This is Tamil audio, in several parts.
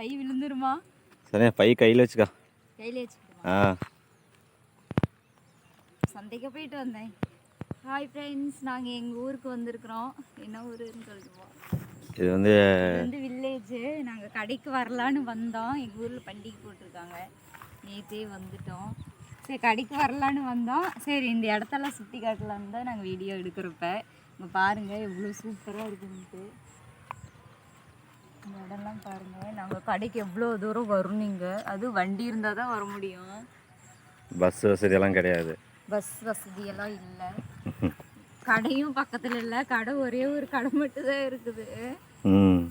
பை விழுந்துருமா? சரியா பை கையில் வச்சுக்கா. கையில வச்சுக்கோமா ஆ. சந்தைக்கு போயிட்டு வந்தேன். ஹாய் ஃப்ரெண்ட்ஸ் நாங்கள் எங்கள் ஊருக்கு வந்திருக்கிறோம். என்ன ஊருன்னு சொல்லுவோம். இது வந்து வந்து வில்லேஜ் நாங்கள் கடைக்கு வரலான்னு வந்தோம். எங்கள் ஊரில் பண்டிகை போட்டிருக்காங்க. நேற்றே வந்துட்டோம். சரி கடைக்கு வரலான்னு வந்தோம். சரி இந்த இடத்தெல்லாம் சுற்றி காட்டலான்னு தான் நாங்கள் வீடியோ எடுக்கிறப்ப. இங்கே பாருங்கள் எவ்வளோ சூப்பராக இருக்குன்ட்டு. இந்த இடம்லாம் பாருங்கள் நாங்கள் கடைக்கு எவ்வளோ தூரம் வரும் நீங்கள் அது வண்டி இருந்தால் தான் வர முடியும். பஸ் வசதியெல்லாம் கிடையாது. பஸ் வசதியெல்லாம் இல்லை. கடையும் பக்கத்தில் இல்லை. கடை ஒரே ஒரு கடை மட்டும் தான் இருக்குது. ம்.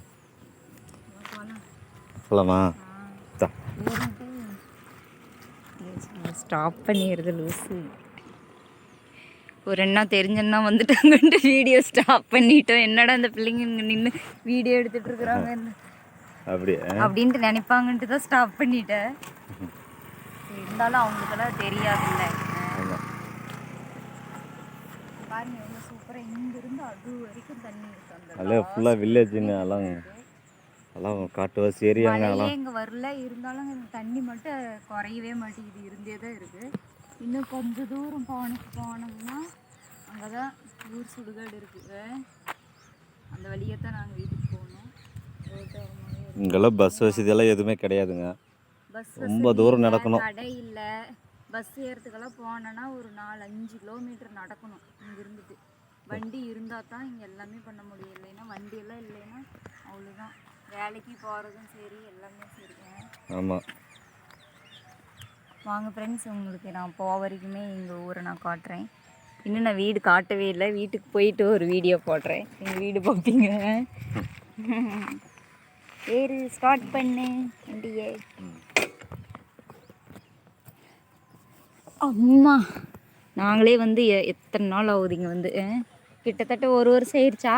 தா. ஸ்டாப் பண்ணிடுறது லூசு. ஒரு என்ன தெரிஞ்சன்னா வந்துட்டாங்கன்ட்டு வீடியோ ஸ்டாப் பண்ணிட்டோம். என்னடா அந்த பிள்ளைங்க இங்கே நின்று வீடியோ எடுத்துட்டு இருக்கிறாங்க? அப்படியே? அப்படின்ட்டு நினைப்பாங்கன்ட்டு தான் ஸ்டாப் பண்ணிட்டேன். இருந்தாலும் அவங்களுக்கெல்லாம் தெரியாதுல்ல. பாருங்க எவ்வளோ சூப்பராக இங்கிருந்து அது வரைக்கும் தண்ணி இருக்கு அதில் ஃபுல்லாக வில்லேஜுன்னு எல்லாம் எல்லாம் காட்டுவாசி ஏரியாங்க எல்லாம் இங்கே வரல. இருந்தாலும் தண்ணி மட்டும் குறையவே மாட்டேங்குது. இருந்தே தான் இருக்குது இன்னும் கொஞ்சம் தூரம் போன போனோம்னா அங்கே தான் ஊர் சுடுகாடு இருக்குது. அந்த வழியை தான் நாங்கள் வீட்டுக்கு போகணும். இங்கெல்லாம் பஸ் வசதியெல்லாம் எதுவுமே கிடையாதுங்க. பஸ் ரொம்ப தூரம் நடக்கணும். கடை இல்லை. பஸ் ஏறதுக்கெல்லாம் போனோன்னா ஒரு நாலு அஞ்சு கிலோமீட்டர் நடக்கணும் இங்கே இருந்துட்டு வண்டி இருந்தால் தான் இங்கே எல்லாமே பண்ண முடியும். இல்லைன்னா வண்டியெல்லாம் இல்லைன்னா அவ்வளோதான் வேலைக்கு போகிறதும் சரி எல்லாமே சரிங்க ஆமாம் வாங்க ஃப்ரெண்ட்ஸ் உங்களுக்கு நான் போக வரைக்குமே எங்கள் ஊரை நான் காட்டுறேன். இன்னும் நான் வீடு காட்டவே இல்லை. வீட்டுக்கு போயிட்டு ஒரு வீடியோ போடுறேன். எங்கள் வீடு பார்ப்பீங்க. ஏறு ஸ்டார்ட் பண்ணு வண்டியே. அம்மா நாங்களே வந்து எ- எத்தனை நாள் ஆகுது இங்கே வந்து? கிட்டத்தட்ட ஒரு வருஷம் ஆயிடுச்சா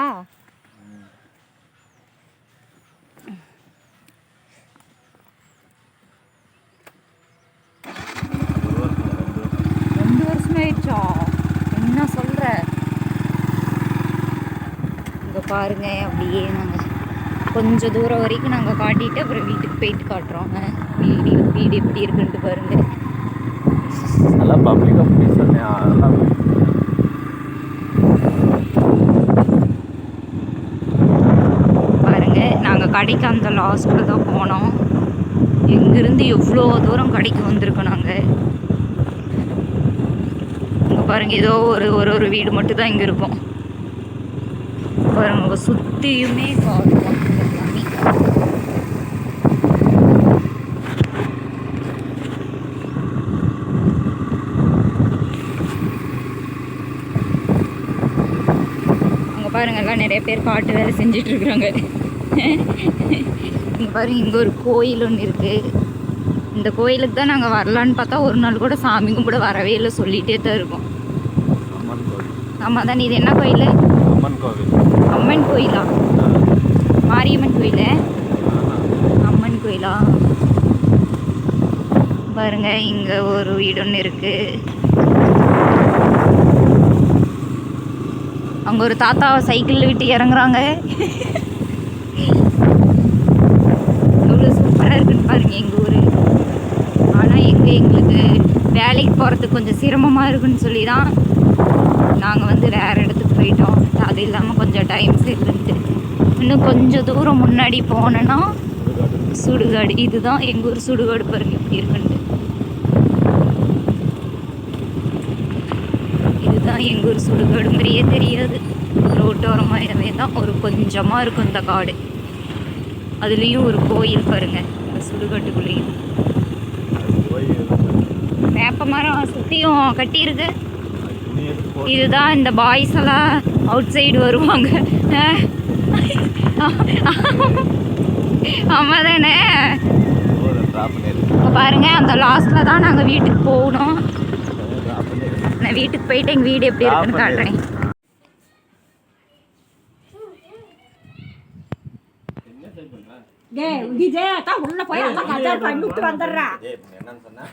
ரெண்டு வருஷம் ஆயிடுச்சா என்ன சொல்கிற இங்கே பாருங்க அப்படியே நாங்கள் கொஞ்சம் தூரம் வரைக்கும் நாங்கள் காட்டிட்டு அப்புறம் வீட்டுக்கு போயிட்டு காட்டுறோங்க. வீடு வீடு எப்படி இருக்குன்ட்டு பாருங்க. எல்லாம் பப்ளிக்காக ப்ளீஸ் அதெல்லாம் பாருங்க நாங்கள் கடைக்கு அந்த லாஸ்ட்டில் தான் போனோம். இங்கிருந்து எவ்வளோ தூரம் கடைக்கு வந்திருக்கோம் நாங்கள் இங்கே பாருங்க ஏதோ ஒரு ஒரு ஒரு வீடு மட்டும் தான் இங்கே இருக்கும். பாருங்க சுற்றியுமே காடு. பாருங்க எல்லாம் நிறைய பேர் காட்டு வேலை செஞ்சுட்டு இருக்கிறாங்க இங்கே பாருங்க இங்கே ஒரு கோயில் ஒன்று இருக்குது இந்த கோயிலுக்கு தான் நாங்கள் வரலான்னு பார்த்தா ஒரு நாள் கூட சாமி கும்பிட வரவே இல்லை சொல்லிகிட்டே தான் இருக்கோம். ஆமாம் தான் இது என்ன கோயில்? அம்மன் கோவில். அம்மன் கோயிலா? மாரியம்மன் கோயில். அம்மன் கோயிலா? பாருங்க இங்கே ஒரு வீடு ஒன்று இருக்குது அங்கே ஒரு தாத்தாவை சைக்கிளில் விட்டு இறங்குறாங்க. எவ்வளோ சூப்பராக இருக்குன்னு பாருங்க எங்கள் ஊர். ஆனால் எங்கே எங்களுக்கு வேலைக்கு போகிறதுக்கு கொஞ்சம் சிரமமாக இருக்குன்னு சொல்லி தான் நாங்கள் வந்து வேறு இடத்துக்கு போயிட்டோம். அது இல்லாமல் கொஞ்சம் டைம் சேர்ந்துட்டு. இன்னும் கொஞ்சம் தூரம் முன்னாடி போனோன்னா சுடுகாடு. இதுதான் எங்கள் ஊர் சுடுகாடு பாருங்க எப்படி இருக்குன்ட்டு. இதுதான் எங்கள் ஊர் சுடுகாடு மாதிரியே தெரியாது ரோட்டோரமாகவே தான். ஒரு கொஞ்சமாக இருக்கும் இந்த காடு. அதுலேயும் ஒரு கோயில் பாருங்கள் இந்த சுடுகாட்டுக்குள்ளேயும். வேப்ப மரம் சுற்றியும் கட்டியிருக்கு. இதுதான் இந்த பாய்ஸ் எல்லாம் அவுட் சைடு வருவாங்க. அஹ். ஆமா தானே பாருங்க அந்த லாஸ்ட்ல தான் நாங்கள் வீட்டுக்கு போகணும் நான் வீட்டுக்கு போயிட்டு எங்கள் வீடு எப்படி இருக்குன்னு காட்டுறேன். உள்ள போய் அம்மா கல்யாணம் பண்ணிட்டு வந்துடுறா. ஏய் என்னன்னு சொன்னா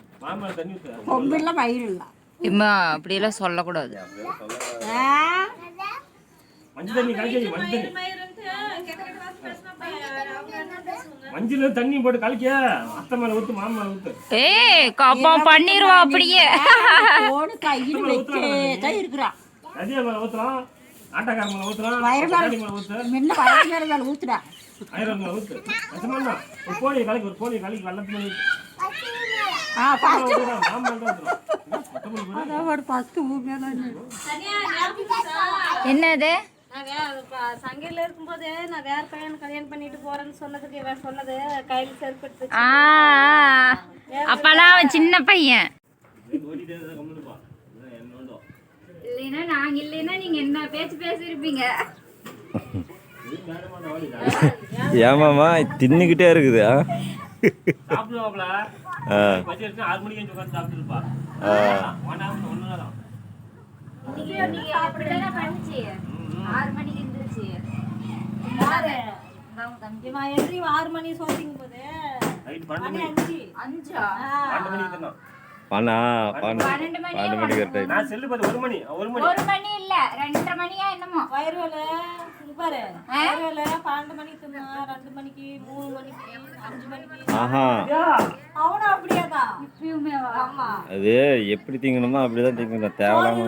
கொம்பில்ல வயிறு இல்ல இம்மா அப்படியெல்லாம் சொல்லக்கூடாது. மஞ்சள் தண்ணி போட்டு கலக்கிய? அத்தை மேல ஊத்து மாமா ஊத்து. ஏய் கப்பம் பண்ணிடுவோம் அப்படியே. போடு கையில் வச்சே தான் இருக்கிறான் ரஜியா மேல ஊத்தலாம் ஆட்டக்கார மேல ஊத்தலாம் வயிறு மேல- ஊத்து. ஊத்துடா. ஊத்து. ஒரு கோழியை கலக்கி ஒரு கோழியை கலக்கி வெள்ளத்து மேல ஆ பாத்து மாமா என்னது? சங்கையில இருக்கும்போது நான் வேற பையன் கல்யாணம் பண்ணிட்டு போறேன்னு சொன்னதுக்கு இவன் சொன்னது கையில செருப்பு அப்பெல்லாம் அவன் சின்ன பையன். இல்லைன்னா நாங்க இல்லைன்னா நீங்க என்ன பேச்சு பேசியிருப்பீங்க ஏமாமா தின்னுக்கிட்டே இருக்குது ஆறு மணிக்கு ஆறு மணி சோசிக்கும் போது. அஞ்சு. அஞ்சா? பன்னெண்டு மணி டைம் நான் செல்லு பார்த்து ஒரு மணி ஒரு மணி. ஒரு மணி இல்ல ரெண்டரை மணியா என்னமோ? வயிறு வேலை இங்க பாரு. வயிறு வேலை பன்னெண்டு மணிக்கு ரெண்டு மணிக்கு மூணு மணிக்கு அஞ்சு மணிக்கு. ஆஹா. அது எப்படி திங்கணுமோ அப்படிதான் திங்கணும். தேவையில்லாம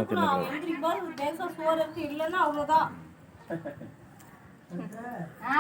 இருக்கு இல்லைன்னா அவ்வளவுதான். ஆ?